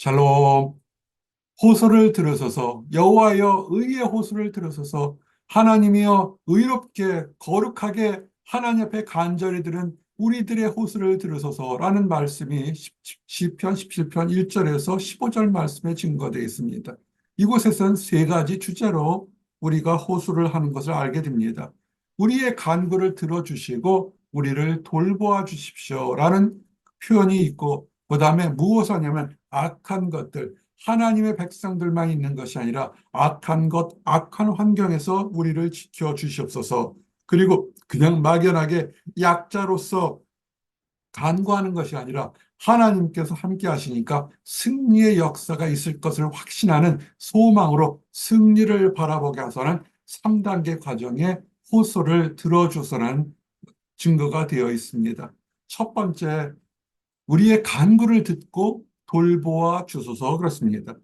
샬롬. 호소를 들으소서 여호와여 의의 호소를 들으소서 하나님이여 의롭게 거룩하게 하나님 앞에 간절히 들은 우리들의 호소를 들으소서라는 말씀이 시- 시편 17편 1절에서 15절 말씀에 증거되어 있습니다. 이곳에서는 세 가지 주제로 우리가 호소를 하는 것을 알게 됩니다. 우리의 간구를 들어주시고 우리를 돌보아 주십시오라는 표현이 있고 그 다음에 무엇을 하냐면 악한 것들 하나님의 백성들만 있는 것이 아니라 악한 것, 악한 환경에서 우리를 지켜 주시옵소서. 그리고 그냥 막연하게 약자로서 간구하는 것이 아니라 하나님께서 함께 하시니까 승리의 역사가 있을 것을 확신하는 소망으로 승리를 바라보게 하서는 3단계 과정의 호소를 들어주서는 증거가 되어 있습니다. 첫 번째, 우리의 간구를 듣고 돌보아 주소서 그렇습니다.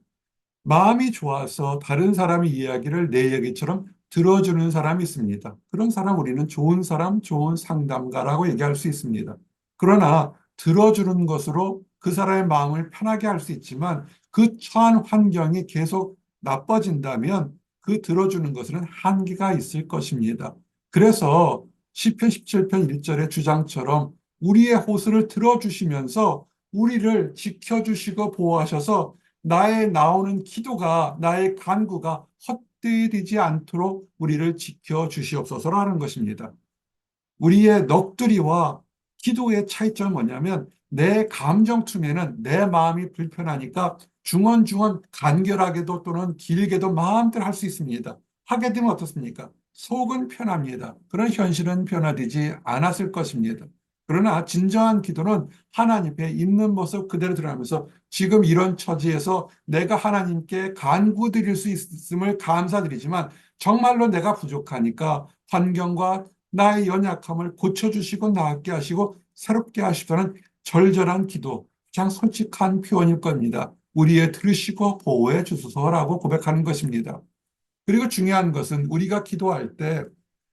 마음이 좋아서 다른 사람의 이야기를 내 얘기처럼 들어주는 사람이 있습니다. 그런 사람 우리는 좋은 사람, 좋은 상담가라고 얘기할 수 있습니다. 그러나 들어주는 것으로 그 사람의 마음을 편하게 할 수 있지만 그 처한 환경이 계속 나빠진다면 그 들어주는 것은 한계가 있을 것입니다. 그래서 시편 17편 1절의 주장처럼 우리의 호소를 들어주시면서 우리를 지켜주시고 보호하셔서 나의 나오는 기도가 나의 간구가 헛되지 않도록 우리를 지켜주시옵소서라는 것입니다. 우리의 넋두리와 기도의 차이점은 뭐냐면 내 감정투에는 내 마음이 불편하니까 중언중언 간결하게도 또는 길게도 마음대로 할 수 있습니다. 하게 되면 어떻습니까? 속은 편합니다. 그런 현실은 변화되지 않았을 것입니다. 그러나 진정한 기도는 하나님께 있는 모습 그대로 드러나면서 지금 이런 처지에서 내가 하나님께 간구드릴 수 있음을 감사드리지만 정말로 내가 부족하니까 환경과 나의 연약함을 고쳐주시고 나았게 하시고 새롭게 하시다는 절절한 기도, 그냥 솔직한 표현일 겁니다. 우리의 들으시고 보호해 주소서라고 고백하는 것입니다. 그리고 중요한 것은 우리가 기도할 때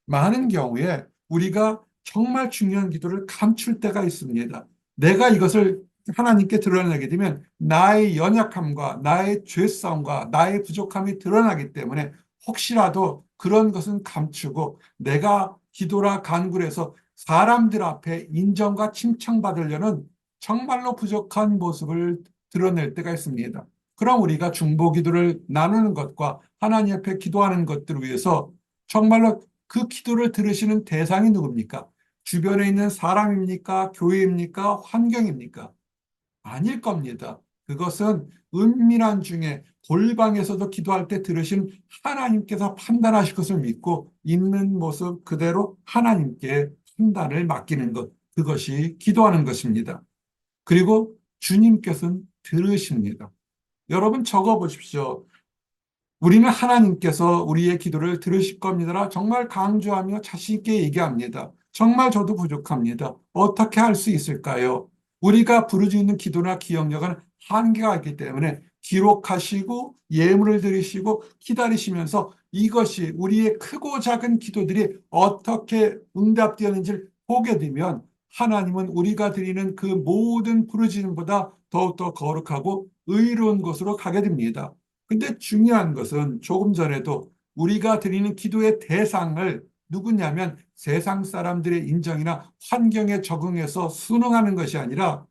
많은 경우에 우리가 정말 중요한 기도를 감출 때가 있습니다. 내가 이것을 하나님께 드러내게 되면 나의 연약함과 나의 죄성과 나의 부족함이 드러나기 때문에 혹시라도 그런 것은 감추고 내가 기도라 간구를 해서 사람들 앞에 인정과 칭찬받으려는 정말로 부족한 모습을 드러낼 때가 있습니다. 그럼 우리가 중보 기도를 나누는 것과 하나님 앞에 기도하는 것들을 위해서 정말로 그 기도를 들으시는 대상이 누굽니까? 주변에 있는 사람입니까? 교회입니까? 환경입니까? 아닐 겁니다. 그것은 은밀한 중에 골방에서도 기도할 때 들으신 하나님께서 판단하실 것을 믿고 있는 모습 그대로 하나님께 판단을 맡기는 것. 그것이 기도하는 것입니다. 그리고 주님께서는 들으십니다. 여러분 적어 보십시오. 우리는 하나님께서 우리의 기도를 들으실 겁니다. 정말 강조하며 자신 있게 얘기합니다. 정말 저도 부족합니다. 어떻게 할 수 있을까요? 우리가 부르짖는 기도나 기억력은 한계가 있기 때문에 기록하시고 예물을 드리시고 기다리시면서 이것이 우리의 크고 작은 기도들이 어떻게 응답되었는지를 보게 되면 하나님은 우리가 드리는 그 모든 부르짖음보다 더욱더 거룩하고 의로운 곳으로 가게 됩니다. 근데 중요한 것은 조금 전에도 우리가 드리는 기도의 대상을 누구냐면 세상 사람들의 인정이나 환경에 적응해서 순응하는 것이 아니라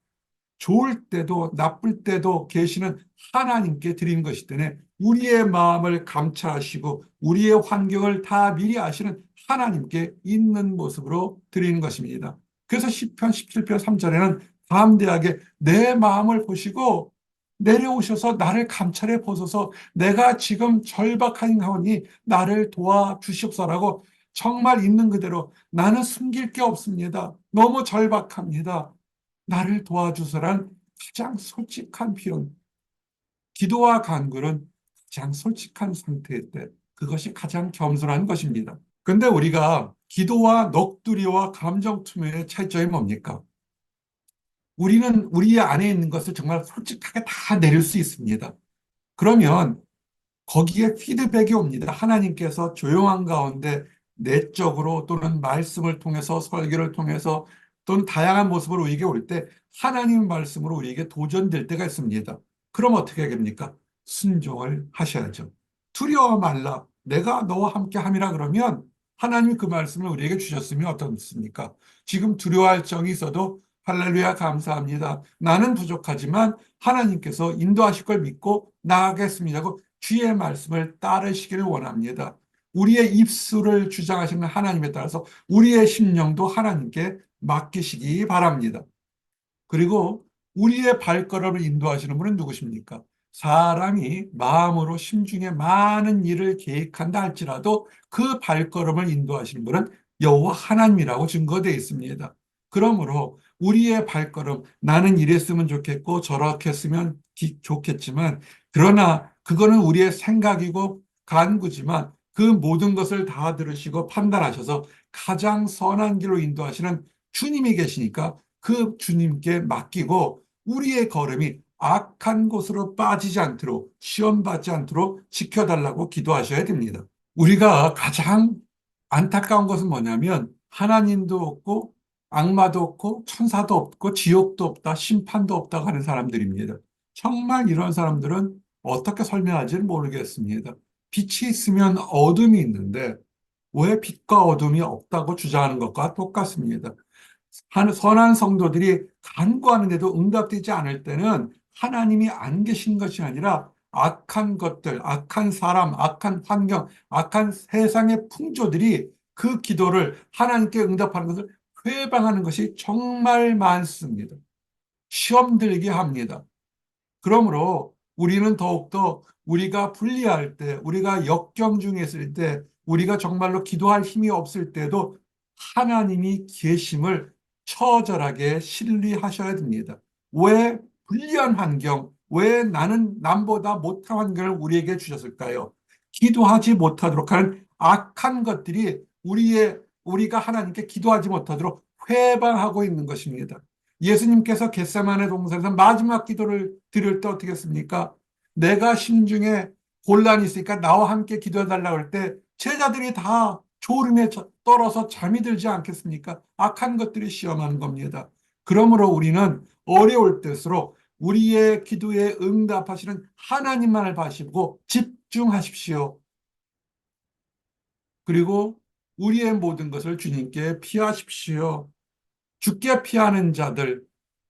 좋을 때도 나쁠 때도 계시는 하나님께 드리는 것이 때문에 우리의 마음을 감찰하시고 우리의 환경을 다 미리 아시는 하나님께 있는 모습으로 드리는 것입니다. 그래서 10편 17편 3절에는 담대하게 내 마음을 보시고 내려오셔서 나를 감찰해 보소서 내가 지금 절박하니 나를 도와주시옵소라고 정말 있는 그대로 나는 숨길 게 없습니다. 너무 절박합니다. 나를 도와주소란 가장 솔직한 표현. 기도와 간구는 가장 솔직한 상태일 때 그것이 가장 겸손한 것입니다. 근데 우리가 기도와 넋두리와 감정 투명의 차이점이 뭡니까? 우리는 우리 안에 있는 것을 정말 솔직하게 다 내릴 수 있습니다. 그러면 거기에 피드백이 옵니다. 하나님께서 조용한 가운데 내적으로 또는 말씀을 통해서 설교를 통해서 또는 다양한 모습으로 우리에게 올 때 하나님 말씀으로 우리에게 도전될 때가 있습니다. 그럼 어떻게 됩니까? 순종을 하셔야죠. 두려워 말라. 내가 너와 함께 함이라 그러면 하나님이 그 말씀을 우리에게 주셨으면 어떻습니까? 지금 두려워할 정이 있어도 할렐루야 감사합니다. 나는 부족하지만 하나님께서 인도하실 걸 믿고 나아가겠습니다 고 주의 말씀을 따르시기를 원합니다. 우리의 입술을 주장하시는 하나님에 따라서 우리의 심령도 하나님께 맡기시기 바랍니다. 그리고 우리의 발걸음을 인도하시는 분은 누구십니까? 사람이 마음으로 심중에 많은 일을 계획한다 할지라도 그 발걸음을 인도하시는 분은 여호와 하나님이라고 증거되어 있습니다. 그러므로 우리의 발걸음 나는 이랬으면 좋겠고 저렇게 했으면 기- 좋겠지만 그러나 그거는 우리의 생각이고 간구지만 그 모든 것을 다 들으시고 판단하셔서 가장 선한 길로 인도하시는 주님이 계시니까 그 주님께 맡기고 우리의 걸음이 악한 곳으로 빠지지 않도록 시험받지 않도록 지켜달라고 기도하셔야 됩니다. 우리가 가장 안타까운 것은 뭐냐면 하나님도 없고 악마도 없고 천사도 없고 지옥도 없다 심판도 없다고 하는 사람들입니다. 정말 이런 사람들은 어떻게 설명할지는 모르겠습니다. 빛이 있으면 어둠이 있는데 왜 빛과 어둠이 없다고 주장하는 것과 똑같습니다. 한- 선한 성도들이 간구하는데도 응답되지 않을 때는 하나님이 안 계신 것이 아니라 악한 것들, 악한 사람, 악한 환경, 악한 세상의 풍조들이 그 기도를 하나님께 응답하는 것을 회방하는 것이 정말 많습니다. 시험 들게 합니다. 그러므로 우리는 더욱더 우리가 불리할 때, 우리가 역경 중에 있을 때, 우리가 정말로 기도할 힘이 없을 때도 하나님이 계심을 처절하게 신뢰하셔야 됩니다. 왜 불리한 환경, 왜 나는 남보다 못한 환경을 우리에게 주셨을까요? 기도하지 못하도록 하는 악한 것들이 우리의 우리가 하나님께 기도하지 못하도록 회방하고 있는 것입니다. 예수님께서 겟세마네 동산에서 마지막 기도를 드릴 때 어떻게 했습니까? 내가 심중에 곤란이 있으니까 나와 함께 기도해 달라고 할 때 제자들이 다 졸음에 저- 떨어서 잠이 들지 않겠습니까? 악한 것들이 시험하는 겁니다. 그러므로 우리는 어려울 때일수록 우리의 기도에 응답하시는 하나님만을 바시고 집중하십시오. 그리고 우리의 모든 것을 주님께 피하십시오. 죽게 피하는 자들,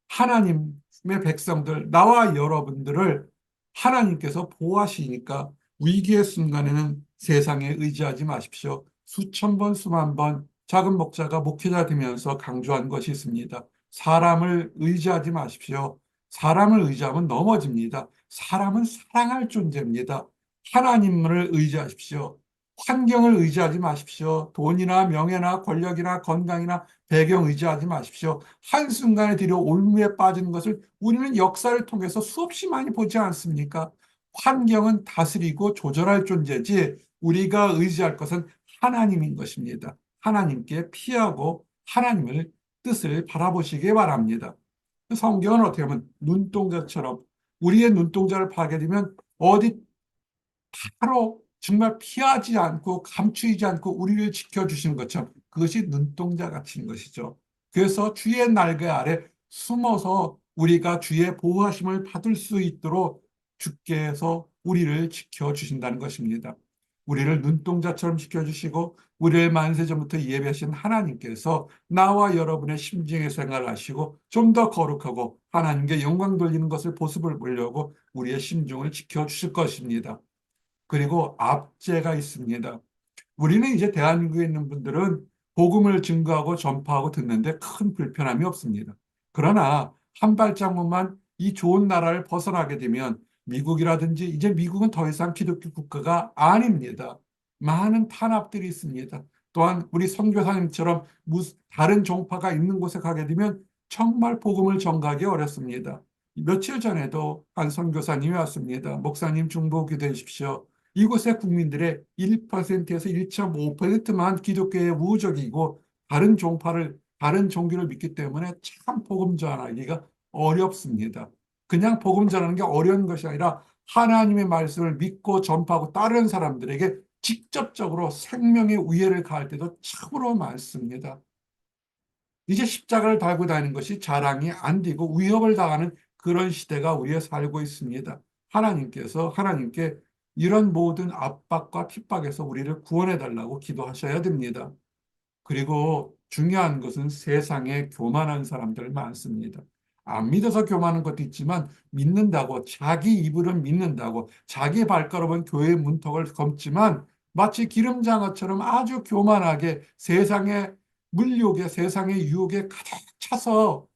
하나님의 백성들, 나와 여러분들을 하나님께서 보호하시니까 위기의 순간에는 세상에 의지하지 마십시오. 수천 번, 수만 번 작은 목자가 목회자 되면서 강조한 것이 있습니다. 사람을 의지하지 마십시오. 사람을 의지하면 넘어집니다. 사람은 사랑할 존재입니다. 하나님을 의지하십시오. 환경을 의지하지 마십시오. 돈이나 명예나 권력이나 건강이나 배경 의지하지 마십시오. 한순간에 들여 올무에 빠지는 것을 우리는 역사를 통해서 수없이 많이 보지 않습니까? 환경은 다스리고 조절할 존재지 우리가 의지할 것은 하나님인 것입니다. 하나님께 피하고 하나님을 뜻을 바라보시기 바랍니다. 성경은 어떻게 보면 눈동자처럼 우리의 눈동자를 파게 되면 어디 바로 정말 피하지 않고 감추이지 않고 우리를 지켜주시는 것처럼 그것이 눈동자 같은 것이죠. 그래서 주의 날개 아래 숨어서 우리가 주의 보호하심을 받을 수 있도록 주께서 우리를 지켜주신다는 것입니다. 우리를 눈동자처럼 지켜주시고 우리를 만세전부터 예배하신 하나님께서 나와 여러분의 심중의 생활을 하시고 좀 더 거룩하고 하나님께 영광 돌리는 것을 보습을 보려고 우리의 심중을 지켜주실 것입니다. 그리고 압제가 있습니다. 우리는 이제 대한민국에 있는 분들은 복음을 증거하고 전파하고 듣는데 큰 불편함이 없습니다. 그러나 한 발자국만 이 좋은 나라를 벗어나게 되면 미국이라든지 이제 미국은 더 이상 기독교 국가가 아닙니다. 많은 탄압들이 있습니다. 또한 우리 선교사님처럼 다른 종파가 있는 곳에 가게 되면 정말 복음을 전가하기 어렵습니다. 며칠 전에도 한 선교사님이 왔습니다. 목사님 중보기 되십시오. 이곳의 국민들의 1%에서 1.5%만 기독교의 우호적이고 다른 종파를 다른 종교를 믿기 때문에 참 복음 전하기가 어렵습니다. 그냥 복음 전하는 게 어려운 것이 아니라 하나님의 말씀을 믿고 전파하고 따르는 사람들에게 직접적으로 생명의 위해를 가할 때도 참으로 많습니다. 이제 십자가를 달고 다니는 것이 자랑이 안 되고 위협을 당하는 그런 시대가 우리에 살고 있습니다. 하나님께서 하나님께 이런 모든 압박과 핍박에서 우리를 구원해 달라고 기도하셔야 됩니다. 그리고 중요한 것은 세상에 교만한 사람들 많습니다. 안 믿어서 교만한 것도 있지만 믿는다고 자기 입으로는 믿는다고 자기 발걸음은 교회 문턱을 검지만 마치 기름장어처럼 아주 교만하게 세상의 물욕에 세상의 유혹에 가득 차서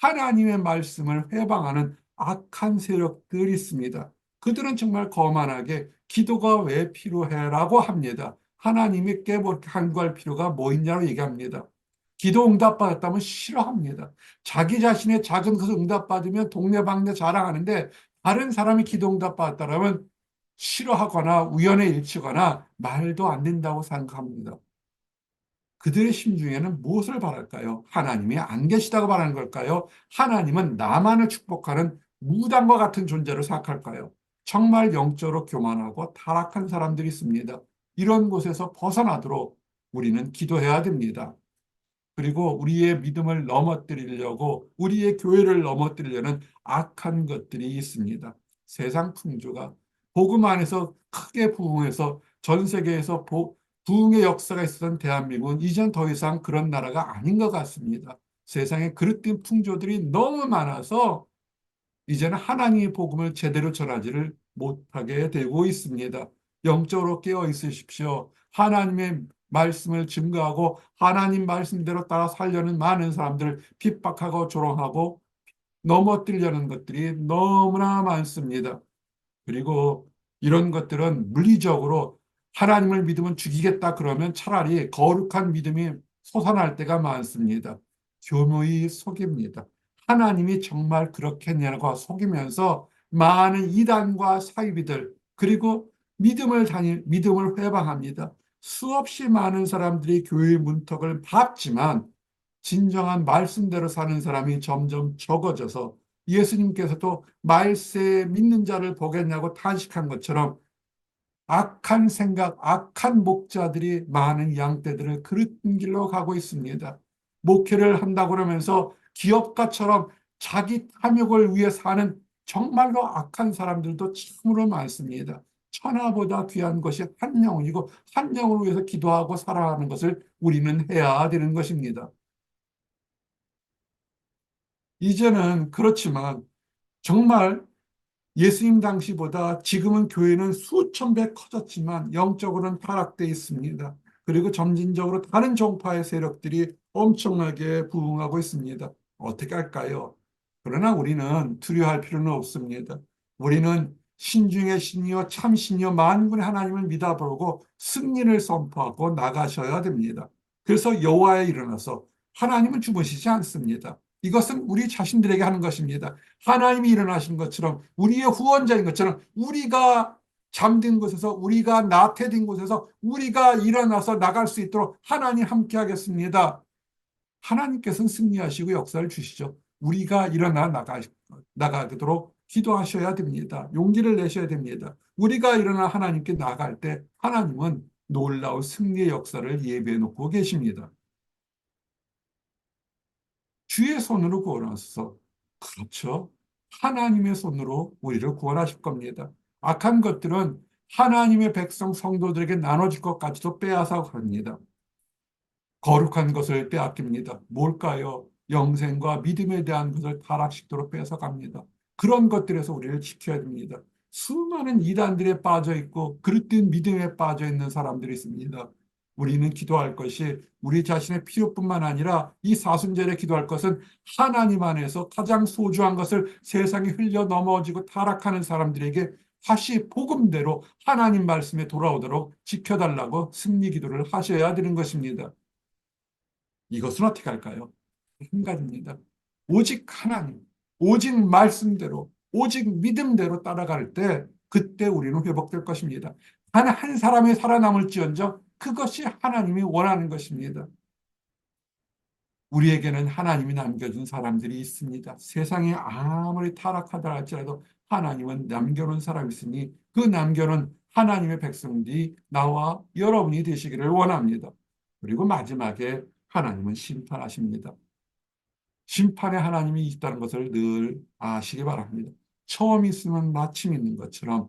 하나님의 말씀을 회방하는 악한 세력들이 있습니다. 그들은 정말 거만하게 기도가 왜 필요해라고 합니다. 하나님이 간구할 필요가 뭐 있냐고 얘기합니다. 기도 응답받았다면 싫어합니다. 자기 자신의 작은 것을 응답받으면 동네방네 자랑하는데 다른 사람이 기도 응답받았다면 싫어하거나 우연에 일치거나 말도 안 된다고 생각합니다. 그들의 심중에는 무엇을 바랄까요? 하나님이 안 계시다고 바라는 걸까요? 하나님은 나만을 축복하는 무당과 같은 존재로 생각할까요? 정말 영적으로 교만하고 타락한 사람들이 있습니다. 이런 곳에서 벗어나도록 우리는 기도해야 됩니다. 그리고 우리의 믿음을 넘어뜨리려고 우리의 교회를 넘어뜨리려는 악한 것들이 있습니다. 세상 풍조가 복음 안에서 크게 부흥해서 전 세계에서 보, 부흥의 역사가 있었던 대한민국은 이젠 더 이상 그런 나라가 아닌 것 같습니다. 세상에 그릇된 풍조들이 너무 많아서 이제는 하나님의 복음을 제대로 전하지를 못하게 되고 있습니다. 영적으로 깨어 있으십시오. 하나님의 말씀을 증거하고 하나님 말씀대로 따라 살려는 많은 사람들을 핍박하고 조롱하고 넘어뜨리려는 것들이 너무나 많습니다. 그리고 이런 것들은 물리적으로 하나님을 믿으면 죽이겠다 그러면 차라리 거룩한 믿음이 솟아날 때가 많습니다. 교묘히 속입니다. 하나님이 정말 그렇겠냐고 속이면서 많은 이단과 사이비들 그리고 믿음을 다니 믿음을 회방합니다. 수없이 많은 사람들이 교회 문턱을 밟지만 진정한 말씀대로 사는 사람이 점점 적어져서 예수님께서도 말세 믿는 자를 보겠냐고 탄식한 것처럼 악한 생각, 악한 목자들이 많은 양떼들을 그릇된 길로 가고 있습니다. 목회를 한다고 그러면서 기업가처럼 자기 탐욕을 위해 사는 정말로 악한 사람들도 참으로 많습니다. 천하보다 귀한 것이 한 영혼이고 한 영혼을 위해서 기도하고 살아가는 것을 우리는 해야 되는 것입니다. 이제는 그렇지만 정말 예수님 당시보다 지금은 교회는 수천 배 커졌지만 영적으로는 타락돼 있습니다. 그리고 점진적으로 다른 종파의 세력들이 엄청나게 부흥하고 있습니다. 어떻게 할까요? 그러나 우리는 두려워할 필요는 없습니다. 우리는 신중의 신이요 참 신이요 만군의 하나님을 믿어보고 승리를 선포하고 나가셔야 됩니다. 그래서 여호와에 일어나서 하나님은 주무시지 않습니다. 이것은 우리 자신들에게 하는 것입니다. 하나님이 일어나신 것처럼 우리의 후원자인 것처럼 우리가 잠든 곳에서 우리가 나태된 곳에서 우리가 일어나서 나갈 수 있도록 하나님 함께 하겠습니다. 하나님께서는 승리하시고 역사를 주시죠. 우리가 일어나 나가, 나가도록 기도하셔야 됩니다. 용기를 내셔야 됩니다. 우리가 일어나 하나님께 나갈 때 하나님은 놀라운 승리의 역사를 예배해 놓고 계십니다. 주의 손으로 구원하소서. 그렇죠. 하나님의 손으로 우리를 구원하실 겁니다. 악한 것들은 하나님의 백성 성도들에게 나눠질 것까지도 빼앗아 갑니다. 거룩한 것을 빼앗깁니다. 뭘까요? 영생과 믿음에 대한 것을 타락시도록 뺏어갑니다. 그런 것들에서 우리를 지켜야 됩니다. 수많은 이단들에 빠져 있고 그릇된 믿음에 빠져 있는 사람들이 있습니다. 우리는 기도할 것이 우리 자신의 필요뿐만 아니라 이 사순절에 기도할 것은 하나님 안에서 가장 소중한 것을 세상에 흘려 넘어지고 타락하는 사람들에게 다시 복음대로 하나님 말씀에 돌아오도록 지켜달라고 승리 기도를 하셔야 되는 것입니다. 이것은 어떻게 할까요? 한 가지입니다. 오직 하나님, 오직 말씀대로, 오직 믿음대로 따라갈 때 그때 우리는 회복될 것입니다. 단 한 사람이 살아남을지언정 그것이 하나님이 원하는 것입니다. 우리에게는 하나님이 남겨준 사람들이 있습니다. 세상에 아무리 타락하다 할지라도 하나님은 남겨놓은 사람이 있으니 그 남겨놓은 하나님의 백성들이 나와 여러분이 되시기를 원합니다. 그리고 마지막에 하나님은 심판하십니다. 심판의 하나님이 있다는 것을 늘 아시기 바랍니다. 처음 있으면 마침 있는 것처럼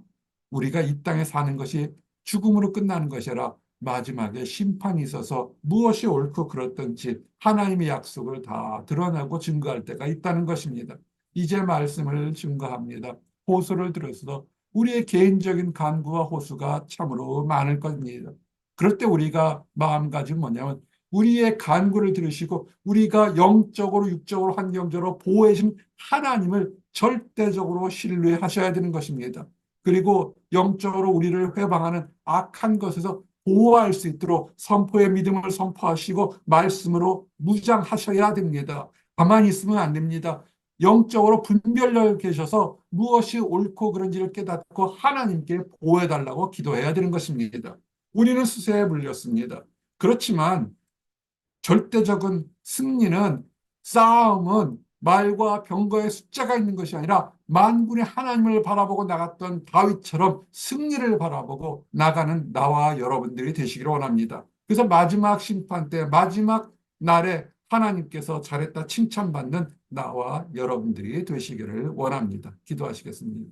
우리가 이 땅에 사는 것이 죽음으로 끝나는 것이 아니라 마지막에 심판이 있어서 무엇이 옳고 그렇든지 하나님의 약속을 다 드러내고 증거할 때가 있다는 것입니다. 이제 말씀을 증거합니다. 호소를 들어서 우리의 개인적인 간구와 호소가 참으로 많을 겁니다. 그럴 때 우리가 마음가짐 뭐냐면 우리의 간구를 들으시고 우리가 영적으로 육적으로 환경적으로 보호해 주신 하나님을 절대적으로 신뢰하셔야 되는 것입니다. 그리고 영적으로 우리를 회방하는 악한 것에서 보호할 수 있도록 선포의 믿음을 선포하시고 말씀으로 무장하셔야 됩니다. 가만히 있으면 안 됩니다. 영적으로 분별력 계셔서 무엇이 옳고 그른지를 깨닫고 하나님께 보호해달라고 기도해야 되는 것입니다. 우리는 수세에 물렸습니다. 그렇지만 절대적인 승리는 싸움은 말과 병거의 숫자가 있는 것이 아니라 만군의 하나님을 바라보고 나갔던 다윗처럼 승리를 바라보고 나가는 나와 여러분들이 되시기를 원합니다. 그래서 마지막 심판 때 마지막 날에 하나님께서 잘했다 칭찬받는 나와 여러분들이 되시기를 원합니다. 기도하시겠습니다.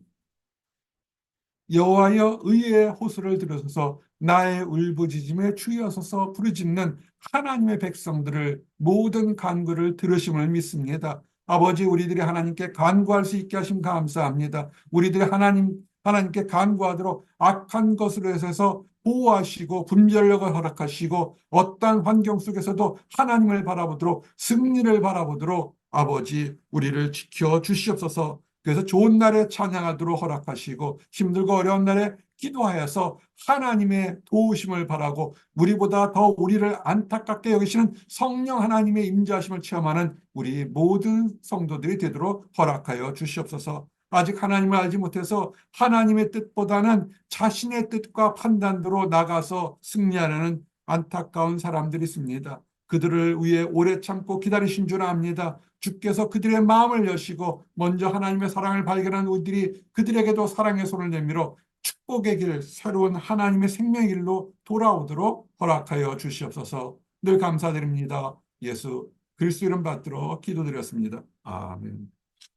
여호와여 의의 호소를 들으소서 나의 울부짖음에 주여서서 부르짖는 하나님의 백성들을 모든 간구를 들으심을 믿습니다. 아버지 우리들이 하나님께 간구할 수 있게 하심 감사합니다. 우리들이 하나님 하나님께 간구하도록 악한 것으로 해서 보호하시고 분별력을 허락하시고 어떠한 환경 속에서도 하나님을 바라보도록 승리를 바라보도록 아버지 우리를 지켜 주시옵소서. 그래서 좋은 날에 찬양하도록 허락하시고 힘들고 어려운 날에 기도하여서 하나님의 도우심을 바라고 우리보다 더 우리를 안타깝게 여기시는 성령 하나님의 임재하심을 체험하는 우리 모든 성도들이 되도록 허락하여 주시옵소서. 아직 하나님을 알지 못해서 하나님의 뜻보다는 자신의 뜻과 판단대로 나가서 승리하려는 안타까운 사람들이 있습니다. 그들을 위해 오래 참고 기다리신 줄 압니다. 주께서 그들의 마음을 여시고 먼저 하나님의 사랑을 발견한 우리들이 그들에게도 사랑의 손을 내밀어 축복의 길, 새로운 하나님의 생명의 길로 돌아오도록 허락하여 주시옵소서. 늘 감사드립니다. 예수 그리스도 이름 받들어 기도드렸습니다. 아멘.